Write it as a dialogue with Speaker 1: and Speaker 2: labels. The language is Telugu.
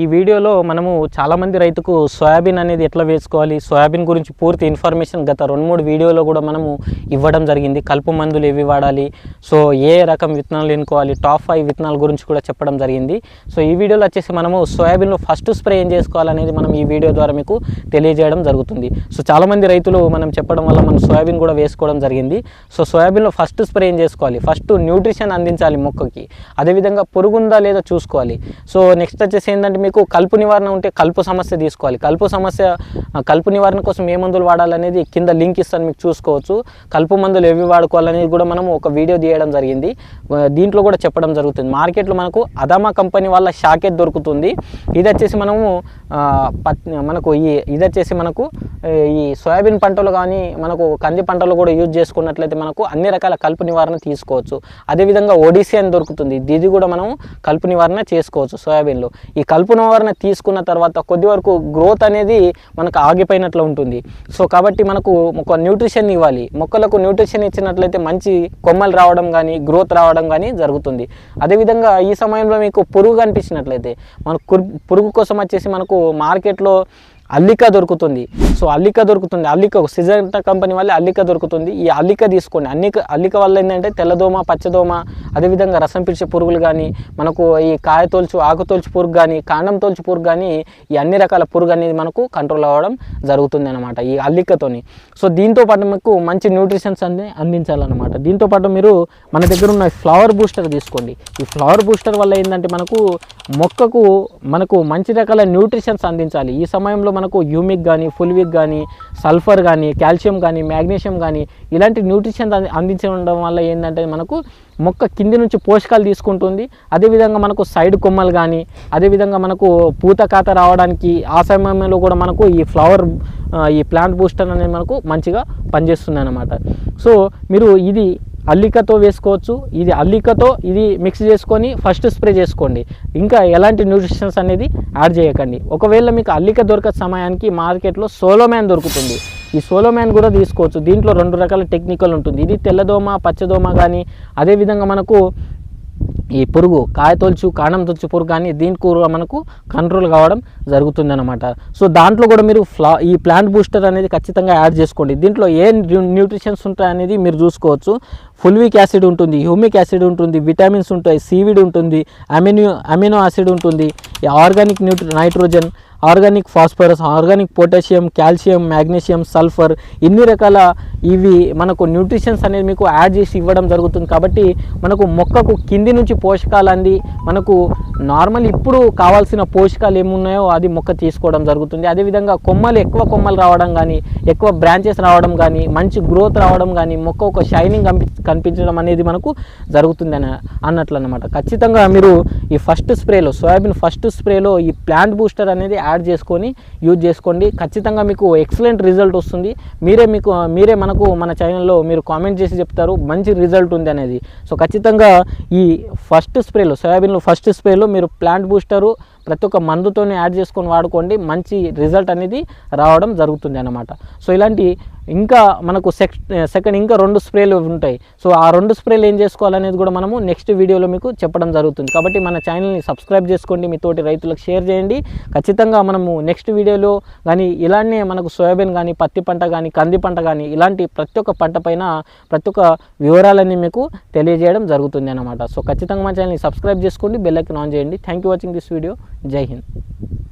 Speaker 1: ఈ వీడియోలో మనము చాలామంది రైతుకు సోయాబీన్ అనేది ఎట్లా వేసుకోవాలి సోయాబీన్ గురించి పూర్తి ఇన్ఫర్మేషన్ గత రెండు మూడు వీడియోలో కూడా మనము ఇవ్వడం జరిగింది. కలుపు మందులు ఏవి వాడాలి సో ఏ రకం విత్తనాలు ఎన్నుకోవాలి టాప్ ఫైవ్ విత్తనాల గురించి కూడా చెప్పడం జరిగింది. సో ఈ వీడియోలో వచ్చేసి మనము సోయాబీన్లో ఫస్ట్ స్ప్రే ఏం చేసుకోవాలనేది మనం ఈ వీడియో ద్వారా మీకు తెలియజేయడం జరుగుతుంది. సో చాలామంది రైతులు మనం చెప్పడం వల్ల మనం సోయాబీన్ కూడా వేసుకోవడం జరిగింది. సో సోయాబీన్లో ఫస్ట్ స్ప్రే ఏం చేసుకోవాలి ఫస్ట్ న్యూట్రిషన్ అందించాలి మొక్కకి. అదేవిధంగా పురుగుందా లేదా చూసుకోవాలి. సో నెక్స్ట్ వచ్చేసి ఏంటంటే మీకు కలుపు నివారణ ఉంటే కలుపు సమస్య తీసుకోవాలి. కలుపు సమస్య కల్పు కలుపు నివారణ కోసం ఏ మందులు వాడాలనేది కింద లింక్ ఇస్తాను మీకు చూసుకోవచ్చు. కలుపు మందులు ఏవి వాడుకోవాలనేది కూడా మనం ఒక వీడియో తీయడం జరిగింది. దీంట్లో కూడా చెప్పడం జరుగుతుంది. మార్కెట్లో మనకు అదామా కంపెనీ వాళ్ళ షాకెట్ దొరుకుతుంది. ఇది వచ్చేసి మనము పత్ మనకు ఈ ఇది వచ్చేసి మనకు ఈ సోయాబీన్ పంటలు కానీ మనకు కంది పంటలు కూడా యూజ్ చేసుకున్నట్లయితే మనకు అన్ని రకాల కలుపు నివారణ తీసుకోవచ్చు. అదేవిధంగా ఒడిసి అని దొరుకుతుంది. ఇది కూడా మనం కలుపు నివారణ చేసుకోవచ్చు సోయాబీన్లో. ఈ కలుపు నివారణ తీసుకున్న తర్వాత కొద్ది వరకు గ్రోత్ అనేది మనకు ఆగిపోయినట్లు ఉంటుంది. సో కాబట్టి మనకు ఒక న్యూట్రిషన్ ఇవ్వాలి. మొక్కలకు న్యూట్రిషన్ ఇచ్చినట్లయితే మంచి కొమ్మలు రావడం కానీ గ్రోత్ రావడం కానీ జరుగుతుంది. అదేవిధంగా ఈ సమయంలో మీకు పురుగు కనిపించినట్లయితే మనకు పురుగు కోసం వచ్చేసి మనకు మార్కెట్లో అల్లిక దొరుకుతుంది. సో అల్లిక దొరుకుతుంది. అల్లిక సిజంటా కంపెనీ వల్ల అల్లిక దొరుకుతుంది. ఈ అల్లిక తీసుకోండి. అన్ని అల్లిక వల్ల ఏంటంటే తెల్లదోమ పచ్చదోమ అదేవిధంగా రసం పిలిచే పురుగులు కానీ మనకు ఈ కాయ తోల్చు ఆకు తోల్చు పురుగు కానీ కాండం తోల్చు పురుగు కానీ ఈ అన్ని రకాల పురుగు అనేది మనకు కంట్రోల్ అవ్వడం జరుగుతుంది అనమాట ఈ అల్లికతోని. సో దీంతో పాటు మీకు మంచి న్యూట్రిషన్స్ అన్ని అందించాలన్నమాట. దీంతో పాటు మీరు మన దగ్గర ఉన్న ఫ్లవర్ బూస్టర్ తీసుకోండి. ఈ ఫ్లవర్ బూస్టర్ వల్ల ఏంటంటే మనకు మొక్కకు మనకు మంచి రకాల న్యూట్రిషన్స్ అందించాలి. ఈ సమయంలో మనకు హ్యూమిక్ కానీ ఫుల్విక్ కానీ సల్ఫర్ కానీ కాల్షియం కానీ మ్యాగ్నీషియం కానీ ఇలాంటి న్యూట్రిషన్ అందించడం వల్ల ఏంటంటే మనకు మొక్క కింది నుంచి పోషకాలు తీసుకుంటుంది. అదేవిధంగా మనకు సైడ్ కొమ్మలు కానీ అదేవిధంగా మనకు పూత కాత రావడానికి ఆ సమయంలో కూడా మనకు ఈ ఫ్లవర్ ఈ ప్లాంట్ బూస్టర్ అనేది మనకు మంచిగా పనిచేస్తుంది అనమాట సో మీరు ఇది అల్లికతో వేసుకోవచ్చు. ఇది అల్లికతో ఇది మిక్స్ చేసుకొని ఫస్ట్ స్ప్రే చేసుకోండి. ఇంకా ఎలాంటి న్యూట్రిషన్స్ అనేది యాడ్ చేయకండి. ఒకవేళ మీకు అల్లిక దొరక సమయానికి మార్కెట్లో సోలోమ్యాన్ దొరుకుతుంది. ఈ సోలోమ్యాన్ కూడా తీసుకోవచ్చు. దీంట్లో రెండు రకాల టెక్నికల్ ఉంటుంది. ఇది తెల్లదోమ పచ్చదోమ కానీ అదేవిధంగా మనకు ఈ పురుగు కాయ తొలుచు కాండం తొలుచు పురుగు కానీ దీనికి కూడా మనకు కంట్రోల్ కావడం జరుగుతుందనమాట సో దాంట్లో కూడా మీరు ఫ్లా ఈ ప్లాంట్ బూస్టర్ అనేది ఖచ్చితంగా యాడ్ చేసుకోండి. దీంట్లో ఏ న్యూ- న్యూట్రిషన్స్ ఉంటాయి అనేది మీరు చూసుకోవచ్చు. ఫుల్విక్ యాసిడ్ ఉంటుంది హ్యూమిక్ యాసిడ్ ఉంటుంది విటమిన్స్ ఉంటాయి సీవిడ్ ఉంటుంది అమినో అమినో యాసిడ్ ఉంటుంది ఈ organic nutri nitrogen organic phosphorus organic potassium calcium magnesium sulphur ఇన్ని రకాల ఇవి మనకు న్యూట్రిషన్స్ అనేది మీకు యాడ్ చేసి ఇవ్వడం జరుగుతుంది. కాబట్టి మనకు మొక్కకు కింది నుంచి పోషకాలు అంది మనకు నార్మల్ ఇప్పుడు కావాల్సిన పోషకాలు ఏమున్నాయో అది మొక్క తీసుకోవడం జరుగుతుంది. అదేవిధంగా కొమ్మలు ఎక్కువ కొమ్మలు రావడం కానీ ఎక్కువ బ్రాంచెస్ రావడం కానీ మంచి గ్రోత్ రావడం కానీ మొక్క ఒక షైనింగ్ కనిపి కనిపించడం అనేది మనకు జరుగుతుంది అని అన్నట్లు అనమాట ఖచ్చితంగా మీరు ఈ ఫస్ట్ స్ప్రేలో సోయాబీన్ ఫస్ట్ స్ప్రేలో ఈ ప్లాంట్ బూస్టర్ అనేది యాడ్ చేసుకొని యూజ్ చేసుకోండి. ఖచ్చితంగా మీకు ఎక్సలెంట్ రిజల్ట్ వస్తుంది. మీరే మీకు మీరే మనకు మన ఛానల్లో మీరు కామెంట్ చేసి చెప్తారు. మంచి రిజల్ట్ ఉంది అనేది. సో ఖచ్చితంగా ఈ ఫస్ట్ స్ప్రేలో సోయాబీన్లో ఫస్ట్ స్ప్రేలో మీరు ప్లాంట్ బూస్టరు ప్రతి ఒక్క మందుతోనే యాడ్ చేసుకొని వాడుకోండి. మంచి రిజల్ట్ అనేది రావడం జరుగుతుంది అన్నమాట. సో ఇలాంటి ఇంకా మనకు సెక్ సెకండ్ ఇంకా రెండు స్ప్రేలు ఉంటాయి. సో ఆ రెండు స్ప్రేలు ఏం చేసుకోవాలనేది కూడా మనము నెక్స్ట్ వీడియోలో మీకు చెప్పడం జరుగుతుంది. కాబట్టి మన ఛానల్ని సబ్స్క్రైబ్ చేసుకోండి. మీ తోటి రైతులకు షేర్ చేయండి. ఖచ్చితంగా మనము నెక్స్ట్ వీడియోలో కానీ ఇలానే మనకు సోయాబీన్ కానీ పత్తి పంట కానీ కంది పంట కానీ ఇలాంటి ప్రతి ఒక్క పంట పైన ప్రతి ఒక్క వివరాలన్నీ మీకు తెలియజేయడం జరుగుతుంది అనమాట సో ఖచ్చితంగా మా ఛానల్ని సబ్స్క్రైబ్ చేసుకోండి. బెల్లైకి ఆన్ చేయండి. Thank you watching this video. जय हिंद।